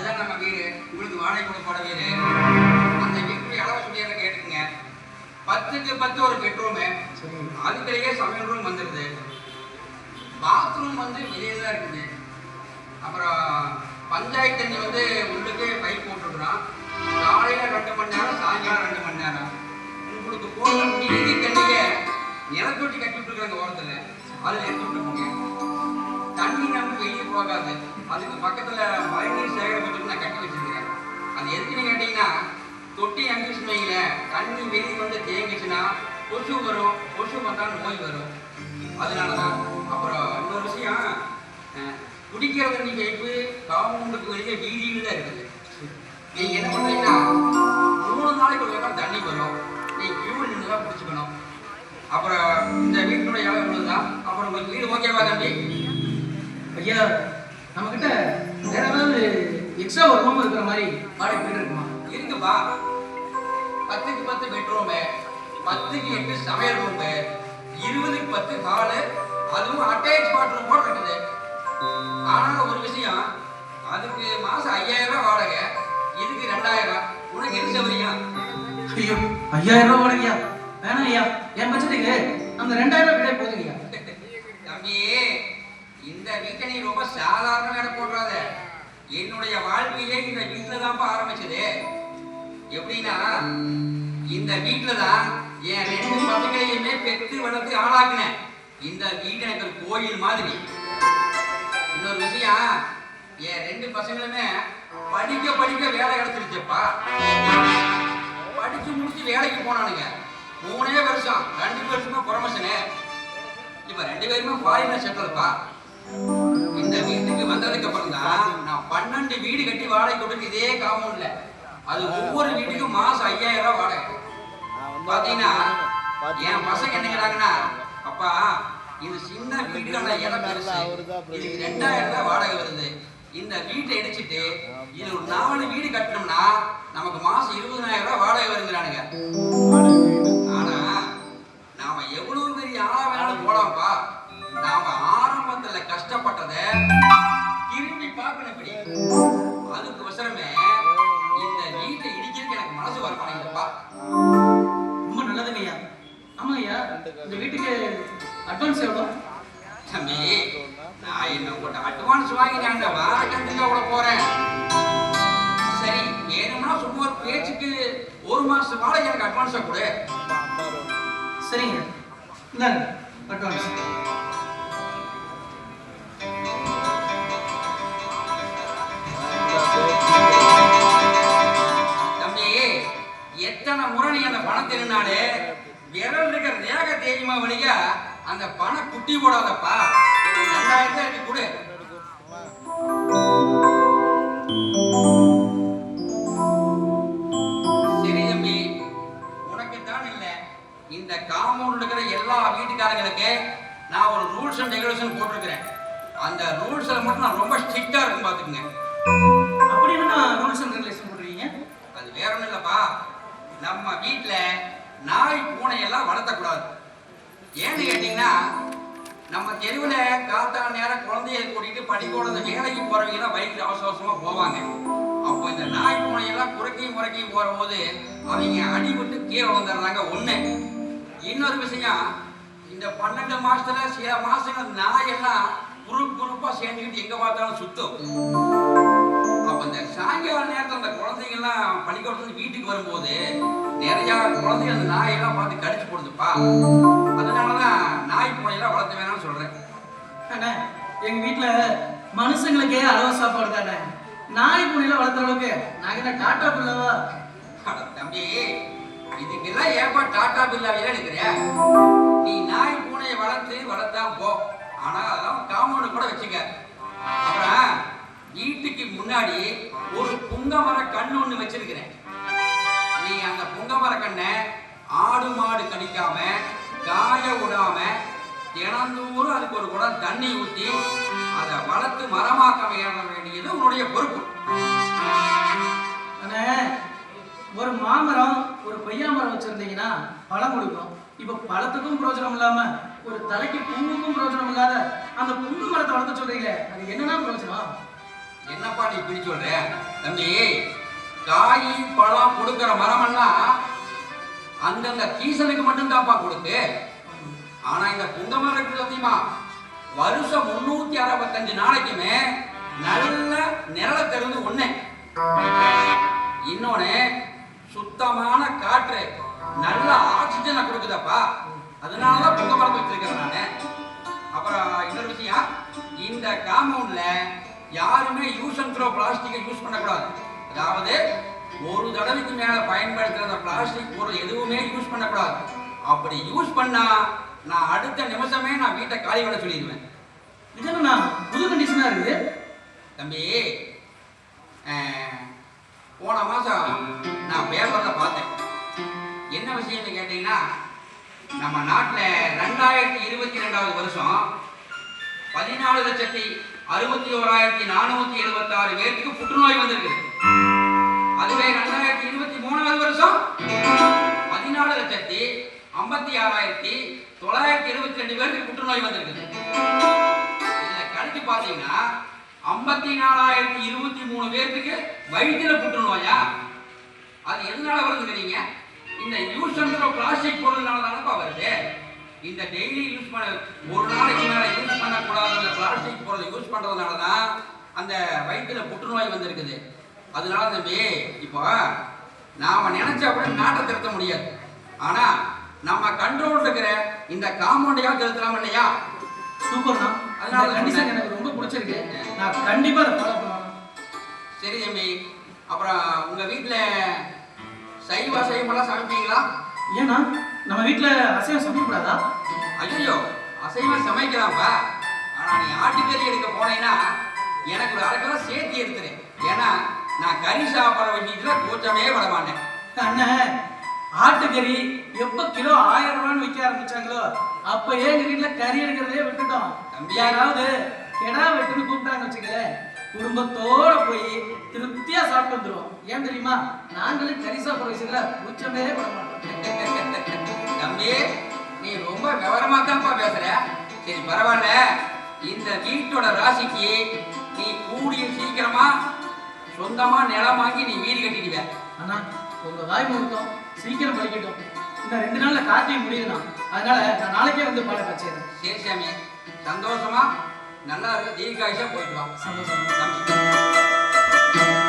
அதுதான் நம்ம வீடு உங்களுக்கு வாடகை கொடுப்போட வீடு. அந்த வீட்டுடைய அளவு சொல்லிடுற கேட்டுக்குங்க. பத்துக்கு பத்து ஒரு பெட்ரூமு சரிங்க அதுக்குள்ளேயே சமையல் ரூம் வந்துடுது பாத்ரூம் வந்து வெளியே தான் இருக்குது. அப்புறம் பஞ்சாயத்து தண்ணி வந்து உள்ளுக்கு பைப் போட்டுருக்குறோம் காலையில் ரெண்டு மணி நேரம் சாயங்காலம் ரெண்டு மணி நேரம். உங்களுக்கு போகிற நீதி தண்ணியை நிலத்தொட்டி கட்டி விட்டுருக்குறாங்க ஓரத்தில். அதில் எடுத்து விட்டு தண்ணி நம்ம வெளியே போகாது. அதுக்கு பக்கத்தில் எதுக்குன்னு கேட்டிங்கன்னா தொட்டி அங்கிச்சுன்னு வைங்கள தண்ணி வெளியே வந்து தேங்கிச்சுன்னா கொசு வரும். கொசு வந்தால் நோய் வரும். அதனால தான் அப்புறம் இன்னொரு விஷயம் அஹ், குடிக்கிற தண்ணி பைப்பு காம்பவுண்டுக்கு வெளியே வீதியில் தான் இருக்குது. நீங்கள் என்ன பண்ணுறீங்கன்னா மூணு நாளைக்கு ஒரு தடவை தண்ணி வரும். நீங்கள் கியூ நின்று தான் பிடிச்சிக்கணும் அப்புறம் இந்த வீட்டினுடைய இடம் இவ்வளோ தான் அப்புறம் உங்களுக்கு வீடு ஓகேவா தம்பி? ஐயா நம்மக்கிட்ட வேற ஏதாவது எக்ஸ்ட்ரா ஒரு ரூம் இருக்கிற மாதிரி வாடகை வீடு இருக்குமா? இருக்குப்பா பத்துக்கு பத்து பெட்ரூமு பத்துக்கு எட்டு சமையல் ரூமு இருபதுக்கு பத்து ஹாலு அதுவும் அட்டாச் பாத்ரூம் போட்டு இருக்குது. ஆனா ஒரு விஷயம் அதுக்கு மாசம் ஐயாயிரம் ரூபாய் வாடகை. இதுக்கு ரெண்டாயிரம். உனக்கு எது சௌகரியம் ஐயோ ஐயாயிரம் ரூபாய் வாடகையா? வேணாம் ஐயா. என் பட்ஜெட்டுக்கு அந்த ரெண்டாயிரம் ரூபாய் விட போதுங்க ஐயா தம்பி இந்த வீட்டை நீ ரொம்ப சாதாரண இடம் போடுறாத. என்னுடைய வாழ்க்கையே இந்த வீட்டில் தான்ப்பா ஆரம்பிச்சது. எப்படின்னா இந்த வீட்டில் தான் என் ரெண்டு பசங்களையுமே பெற்று வளர்த்து ஆளாக்குனேன். இந்த வீடு எனக்கு ஒரு கோயில் மாதிரி. இன்னொரு விஷயம் என் ரெண்டு பசங்களுமே படிக்க படிக்க வேலை கிடைச்சிருச்சப்பா. படிச்சு முடிச்சு வேலைக்கு போனானுங்க. மூணே வருஷம் ரெண்டு வருஷமா ப்ரொமோஷனு இப்ப ரெண்டு பேருமே ஃபாரின்ல செட்டில்ப்பா பன்னெண்டு வீடு கட்டி வாடகை கொடுத்து இதே காம்பவுண்ட்ல அது ஒவ்வொரு வீட்டுக்கும் மாசம் ஐயாயிரம் ரூபாய் வாடகை. பாத்தீங்கன்னா என் பசங்க என்னங்கிறாங்கன்னா அப்பா இது சின்ன வீட்டுக்கான இடம் பெருசு. இதுக்கு ரெண்டாயிரம் ரூபாய் வாடகை வருது. இந்த வீட்டை இடிச்சிட்டு இது ஒரு நாலு வீடு கட்டணும்னா நமக்கு மாசம் இருபதனாயிரம் ரூபாய் வாடகை வருங்கிறானுங்க. ஆனா நாம எவ்வளவு பெரிய ஆளா வேணாலும் போலாம்ப்பா. நாம ஆரம்பத்துல நான் என்ன அட்வான்ஸ் வாங்கி அந்த வார கண்டிப்பா கூட போறேன். சரி வேணும்னா சும்மா ஒரு பேச்சுக்கு ஒரு மாசம் வாழை எனக்கு அட்வான்ஸா கொடு. சரிங்க. இந்தாங்க அட்வான்ஸ் எத்தனை முறை நீ அந்த பணம் நின்னாலே விரல் இருக்கிற ரேக தெரியுமா வழியா அந்த பணம் குட்டி போடாதப்பா. எனக்கு கொடு. சரி தம்பி உனக்கு தான் இல்ல. இந்த காம்பவுண்ட் இருக்கிற எல்லா வீட்டுக்காரங்களுக்கு நான் ஒரு ரூல்ஸ் அண்ட் ரெகுலேஷன் போட்டிருக்கிறேன். அந்த ரூல்ஸ்ல மட்டும் நான் ரொம்ப ஸ்ட்ரிக்டா இருக்கும் பாத்துக்கங்க அப்படி என்ன ரூல்ஸ் அண்ட் ரெகுலேஷன் போட்டுருக்கீங்க? அது வேற ஒண்ணும் இல்லப்பா. நம்ம வீட்ல நாய் பூனை எல்லாம் வளர்த்தக்கூடாது. ஏன்னு கேட்டீங்கன்னா நம்ம தெருவுல காத்தா நேரம் குழந்தைய கூட்டிட்டு பள்ளிக்கூடம் வேலைக்கு போறவங்க எல்லாம் பைக்கில் அவசர அவசரமா போவாங்க. அப்போ இந்த நாய் பூனை எல்லாம் குறைக்கையும் முறைக்கையும் போற போது அவங்க அடிபட்டு கீழே வந்துடுறாங்க ஒண்ணு. இன்னொரு விஷயம் இந்த பன்னெண்டு மாசத்துல சில மாசங்கள் நாயெல்லாம் குரூப் குரூப்பா சேர்ந்துக்கிட்டு எங்க பார்த்தாலும் சுத்தும். அப்ப இந்த சாயங்கால நேரத்துல அந்த குழந்தைங்க எல்லாம் பள்ளிக்கூடத்துல வீட்டுக்கு வரும்போது நிறைய குழந்தைங்க அந்த நாயெல்லாம் பார்த்து கடிச்சு கொடுத்துப்பா அதனாலதான் நாய் அண்ணா எங்க வீட்டில் மனுஷங்களுக்கே அளவு சாப்பாடு தானே. நாய் பூனையில வளர்த்துற அளவுக்கு நான் என்ன டாட்டா பிள்ளவா தம்பி இதுக்கெல்லாம் ஏப்பா டாட்டா பில்லாவே எடுக்கிறியா நீ நாய் பூனையை வளர்த்து வளர்த்தா போ. ஆனா அதெல்லாம் காம்பவுண்ட் கூட வச்சுக்க. அப்புறம் வீட்டுக்கு முன்னாடி ஒரு புங்க மர கண் ஒண்ணு வச்சிருக்கிறேன். நீ அந்த புங்க மர கண்ணை ஆடு மாடு கடிக்காம காய விடாம தினந்தோறும் அதுக்கு ஒரு குடம் தண்ணி ஊத்தி அதை வளர்த்து மரமாக்க வேண்டியது உன்னுடைய பொறுப்பு. ஒரு மாமரம் ஒரு கொய்யா மரம் வச்சிருந்தீங்கன்னா பழம் கொடுக்கும். இப்ப பழத்துக்கும் பிரயோஜனம் இல்லாம ஒரு தலைக்கு பூவுக்கும் பிரயோஜனம் இல்லாத அந்த புங்கு மரத்தை வளர்த்த சொல்றீங்களே அது என்னன்னா பிரயோஜனம் என்னப்பா நீ இப்படி சொல்ற? தம்பி காய் பழம் கொடுக்கிற மரமெல்லாம் அந்தந்த சீசனுக்கு மட்டும்தான்ப்பா கொடுக்கு ஆனா இந்த புங்க இருக்கு தெரியுமா வருஷம் முன்னூத்தி அறுபத்தஞ்சு நாளைக்குமே நல்ல நிழலை தெரிந்து ஒண்ணு. இன்னொன்னு சுத்தமான காற்று நல்ல ஆக்சிஜனை கொடுக்குதப்பா. அதனாலதான் புங்க மரத்தை வச்சிருக்கிறேன் நானு. அப்புறம் இன்னொரு விஷயம் இந்த காம்பவுண்ட்ல யாருமே யூஸ் அண்ட் த்ரோ பிளாஸ்டிக்கை யூஸ் பண்ணக்கூடாது. அதாவது ஒரு தடவைக்கு மேல பயன்படுத்துற அந்த பிளாஸ்டிக் பொருள் எதுவுமே யூஸ் பண்ணக்கூடாது. அப்படி யூஸ் பண்ணா நான் அடுத்த நிமிஷமே நான் வீட்டை காலி பண்ண சொல்லிடுவேன். இது நான் புது கண்டிஷனாக இருக்குது? தம்பி போன மாதம் நான் பேப்பரில் பார்த்தேன். என்ன விஷயம்னு கேட்டிங்கன்னா நம்ம நாட்டில் ரெண்டாயிரத்தி இருபத்தி ரெண்டாவது வருஷம் பதினாலு லட்சத்தி அறுபத்தி ஓராயிரத்தி நானூத்தி எழுபத்தாறு பேருக்கு புற்றுநோய் வந்திருக்கு. அதுவே ரெண்டாயிரத்தி இருபத்தி மூணாவது வருஷம் பதினாலு லட்சத்தி ஐம்பத்தி ஆறாயிரத்தி தொள்ளாயிரத்தி எழுபத்தி ரெண்டு பேருக்கு புற்றுநோய் வந்திருக்கு இதுல கணக்கு பாத்தீங்கன்னா ஐம்பத்தி நாலாயிரத்தி இருபத்தி மூணு பேருக்கு வயிற்றுல புற்றுநோயா? அது எதனால வருதுங்கிறீங்க இந்த யூஸ் பண்ற பிளாஸ்டிக் பொருள்னால தானப்பா வருது. இந்த டெய்லி யூஸ் பண்ண ஒரு நாளைக்கு மேல யூஸ் பண்ணக்கூடாத அந்த பிளாஸ்டிக் பொருளை யூஸ் பண்றதுனால தான் அந்த வயிற்றுல புற்றுநோய் வந்திருக்குது. அதனால தம்பி இப்போ நாம நினைச்சா கூட நாட்டை திருத்த முடியாது. ஆனா நம்ம கண்ட்ரோல் இருக்கிற இந்த காம்பவுண்டையா திருத்தலாம் இல்லையா? சூப்பர்ண்ணா அதனால கண்டிஷன் எனக்கு ரொம்ப பிடிச்சிருக்கு. நான் கண்டிப்பா அதை ஃபாலோ பண்ணுவேன் சரி தம்பி. அப்புறம் உங்க வீட்ல சைவ அசைவமெல்லாம் சமைப்பீங்களா? ஏன்னா நம்ம வீட்ல அசைவம் சமைக்கக்கூடாதா? ஐயோ அசைவம் சமைக்கலாம்ப்பா. ஆனா நீ ஆட்டுக்கறி எடுக்க போனேன்னா எனக்கு ஒரு அரை கிலோ சேர்த்து எடுத்துரு. ஏன்னா நான் கறி சாப்பிட்ற விஷயத்துல கூச்சமே பட மாட்டேன். அண்ணன் ஆட்டுக்கறி எப்ப கிலோ ஆயிரம் ரூபான்னு விற்க ஆரம்பிச்சாங்களோ அப்ப எங்க வீட்ல கறி எடுக்கிறதே விட்டுட்டோம். யாராவது கெடா வெட்டுன்னு கூப்பிட்டாங்க வச்சுக்கல குடும்பத்தோட போய் திருப்தியா சாப்பிட்டு வந்துருவோம். ஏன் தெரியுமா? நாங்களே கறி சாப்பிட்ற விஷயத்துல பட மாட்டோம். தம்பி நீ ரொம்ப விவரமா தான்ப்பா பேசுற. சரி பரவாயில்ல. இந்த வீட்டோட ராசிக்கு நீ கூடிய சீக்கிரமா சொந்தமா நிலம் வாங்கி நீ வீடு கட்டிடுவ. அண்ணா உங்க வாய் முகூர்த்தம் சீக்கிரம் படிக்கட்டும் இந்த ரெண்டு நாள்ல கார்த்திகை முடியுதுண்ணா. அதனால நான் நாளைக்கே வந்து பாட கச்சேரி சரி சாமி. சந்தோஷமா? நல்லா இருக்கு. தீர்க்காயுஷா போயிட்டு வா. சந்தோஷம். தம்பி